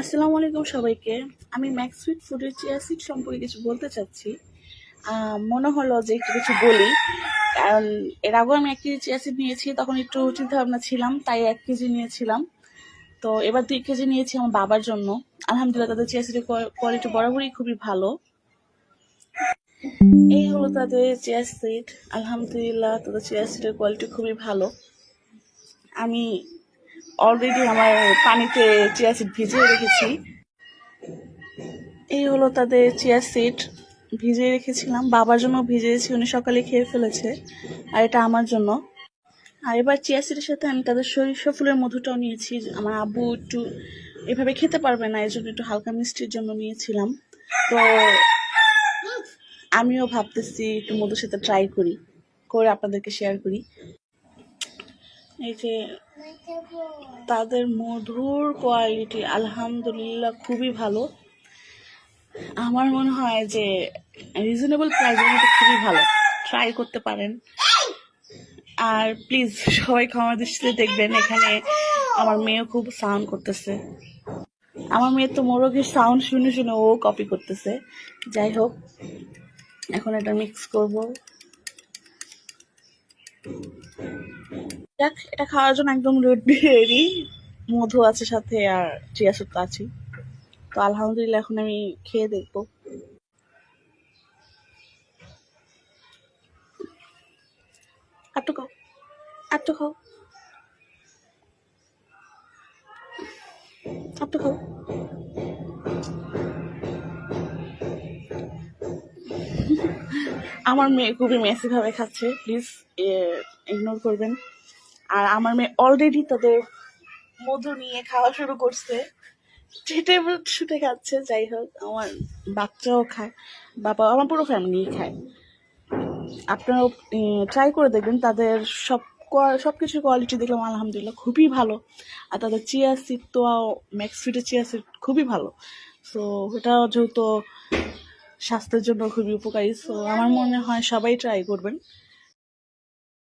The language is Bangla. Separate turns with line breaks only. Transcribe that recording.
আসসালামু আলাইকুম সবাইকে। আমি ম্যাক্সুইট ফুডের চিয়া সিড সম্পর্কে কিছু বলতে চাচ্ছি। মনে হলো যে একটু কিছু বলি। কারণ এর আগেও আমি এক কেজি চিয়া সিড নিয়েছি, তখন একটু চিন্তা ভাবনা ছিলাম, তাই এক কেজি নিয়েছিলাম। তো এবার দুই কেজি নিয়েছি আমার বাবার জন্য। আলহামদুলিল্লাহ তাদের চিয়া সিডের কোয়ালিটি বরাবরই খুবই ভালো। এই হলো তাদের চিয়া সিড। আলহামদুলিল্লাহ তাদের চিয়া সিডের কোয়ালিটি খুবই ভালো। আমি অলরেডি আমার পানিতে চিয়া সিড ভিজিয়ে রেখেছি। এই হলো তাদের চিয়া সিড ভিজিয়ে রেখেছিলাম। বাবার জন্য ভিজিয়েছি, উনি সকালে খেয়ে ফেলেছে, আর এটা আমার জন্য। আর এবার চিয়া সিডের সাথে আমি তাদের সরিষা ফুলের মধুটাও নিয়েছি। আমার আব্বু একটু এভাবে খেতে পারবে না এই জন্য একটু হালকা মিষ্টির জন্য নিয়েছিলাম। তো আমিও ভাবতেছি একটু মধুর সাথে ট্রাই করি, করে আপনাদেরকে শেয়ার করি। এই যে তাদের মধুর কোয়ালিটি আলহামদুলিল্লাহ খুবই ভালো। আমার মনে হয় যে রিজনেবল প্রাইসের খুবই ভালো। ট্রাই করতে পারেন। আর প্লিজ সবাই ক্ষমা দৃষ্টিতে দেখবেন, এখানে আমার মেয়েও খুব সাউন্ড করতেছে। আমার মেয়ে তো মোরগের সাউন্ড শুনে শুনে ও কপি করতেছে। যাই হোক, এখন এটা মিক্স করব। দেখ, এটা খাওয়ার জন্য একদম রেডি মধু আছে সাথে আর চিয়া সুত আছে তো আলহামদুলিল্লাহ, এখন আমি খেয়ে দেখব। খাও খাও। খাও। আমার মেয়ে খুবই মেসি ভাবে খাচ্ছে প্লিজ ইগনোর করবেন। আর আমার মেয়ে অলরেডি তাদের মধু নিয়ে খাওয়া শুরু করছে। চেটে শুটে খাচ্ছে, যাই হোক, আমার বাচ্চাও খায়, বাবা, আমার পুরো ফ্যামিলি খায়। আপনারাও ট্রাই করে দেখবেন, তাদের সব সব কিছুর কোয়ালিটি দেখলাম, আলহামদুলিল্লাহ, খুবই ভালো। আর তাদের চিয়া সিড তো ম্যাক্সফিটের চিয়া সিড খুবই ভালো। সো এটা যেহেতু স্বাস্থ্যের জন্য খুবই উপকারী সো আমার মনে হয় সবাই ট্রাই করবেন।